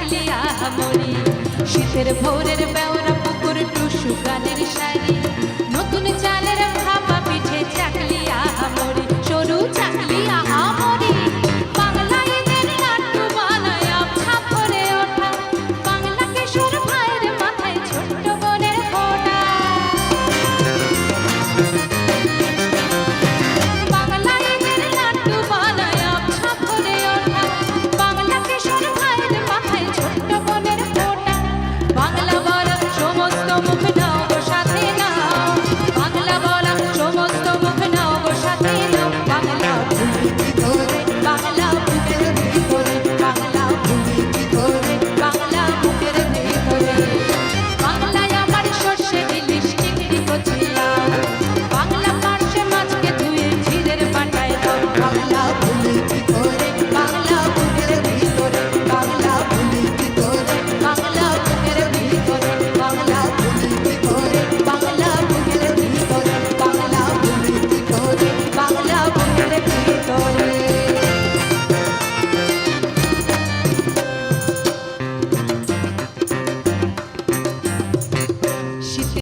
কাটিয়া মরি শীতের ভোরের বেওরা পুকুর টুসু গানের শাড়ি নতুন চালের